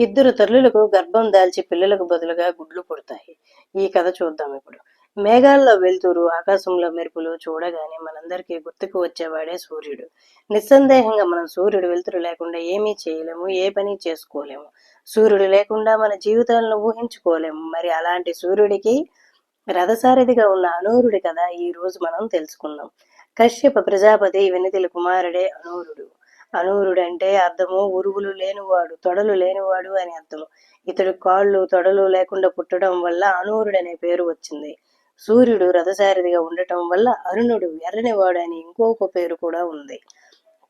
ఇద్దరు తల్లులకు గర్భం దాల్చి పిల్లలకు బదులుగా గుడ్లు పుడతాయి. ఈ కథ చూద్దాం ఇప్పుడు. మేఘాల్లో వెలుతురు ఆకాశంలో మెరుపులు చూడగానే మనందరికీ గుర్తుకు వచ్చేవాడే సూర్యుడు. నిస్సందేహంగా మనం సూర్యుడు వెలుతురు లేకుండా ఏమీ చేయలేము ఏ పని చేసుకోలేము. సూర్యుడు లేకుండా మన జీవితాలను ఊహించుకోలేము. మరి అలాంటి సూర్యుడికి రథసారథిగా ఉన్న అనూరుడి కథ ఈ రోజు మనం తెలుసుకుందాం. కశ్యప ప్రజాపతి వెనితిల కుమారుడే అనూరుడు. అనూరుడు అంటే అర్థము ఉరువులు లేనివాడు తొడలు లేనివాడు అని అర్థం ఇతడు కాళ్ళు తొడలు లేకుండా పుట్టడం వల్ల అనూరుడు అనే పేరు వచ్చింది. సూర్యుడు రథసారథిగా ఉండటం వల్ల అరుణుడు ఎర్రనివాడు అని ఇంకొక పేరు కూడా ఉంది.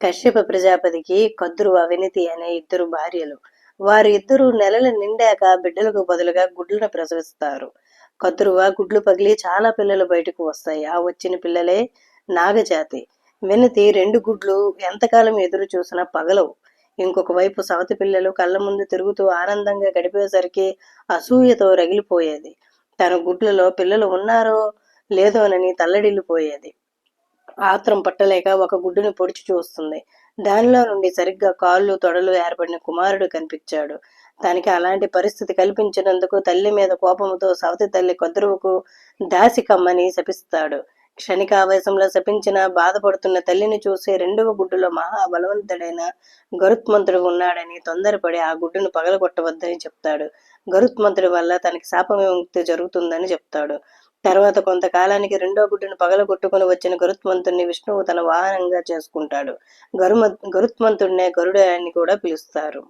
కశ్యప ప్రజాపతికి కద్రువ వెనితి అనే ఇద్దరు భార్యలు. వారి ఇద్దరు నెలలు నిండాక బిడ్డలకు బదులుగా గుడ్లను ప్రసవిస్తారు. కద్రువ గుడ్లు పగిలి చాలా పిల్లలు బయటకు వస్తాయి. ఆ వచ్చిన పిల్లలే నాగజాతి. వెనితి రెండు గుడ్లు ఎంతకాలం ఎదురు చూసినా పగలవు. ఇంకొక వైపు సవతి పిల్లలు కళ్ళ ముందు తిరుగుతూ ఆనందంగా గడిపేసరికి అసూయతో రగిలిపోయేది. తన గుడ్లలో పిల్లలు ఉన్నారో లేదోనని తల్లడిల్లిపోయేది. ఆత్రం పట్టలేక ఒక గుడ్డుని పొడిచి చూస్తుంది. దానిలో నుండి సరిగ్గా కాళ్ళు తొడలు ఏర్పడిన కుమారుడు కనిపించాడు. తనకి అలాంటి పరిస్థితి కల్పించినందుకు తల్లి మీద కోపంతో సవతి తల్లి కొద్రువుకు దాసి కమ్మని శపిస్తాడు. క్షణికావేశంలో శపించిన బాధపడుతున్న తల్లిని చూసి రెండవ గుడ్డులో మహాబలవంతుడైన గరుత్మంతుడు ఉన్నాడని తొందరపడి ఆ గుడ్డును పగలగొట్టవద్దని చెప్తాడు. గరుత్మంతుడి వల్ల తనకి శాప విముక్తి జరుగుతుందని చెప్తాడు. తర్వాత కొంతకాలానికి రెండో గుడ్డును పగలగొట్టుకుని వచ్చిన గరుత్మంతుడిని విష్ణువు తన వాహనంగా చేసుకుంటాడు. గరుమ గరుత్మంతుడినే గరుడు అని కూడా పిలుస్తారు.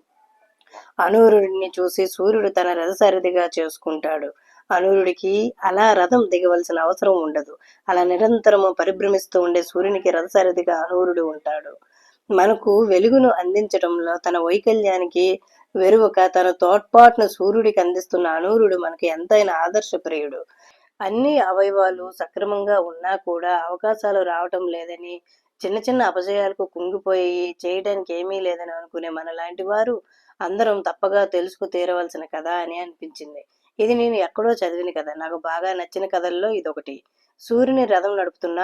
అనూరుడిని చూసి సూర్యుడు తన రథసారథిగా చేసుకుంటాడు. అనూరుడికి అలా రథం దిగవలసిన అవసరం ఉండదు. అలా నిరంతరము పరిభ్రమిస్తూ ఉండే సూర్యునికి రథసారథిగా అనూరుడు ఉంటాడు. మనకు వెలుగును అందించడంలో తన వైకల్యానికి వెరువక తన తోడ్పాటును సూర్యుడికి అందిస్తున్న అనూరుడు మనకి ఎంతైనా ఆదర్శప్రియుడు. అన్ని అవయవాలు సక్రమంగా ఉన్నా కూడా అవకాశాలు రావటం లేదని చిన్న చిన్న అపజయాలకు కుంగిపోయి చేయడానికి ఏమీ లేదని అనుకునే మన లాంటి వారు అందరం తప్పగా తెలుసుకు తీరవలసిన కథ అని అనిపించింది. ఇది నేను ఎక్కడో చదివిన కథ. నాకు బాగా నచ్చిన కథల్లో ఇదొకటి. సూర్యుని రథం నడుపుతున్న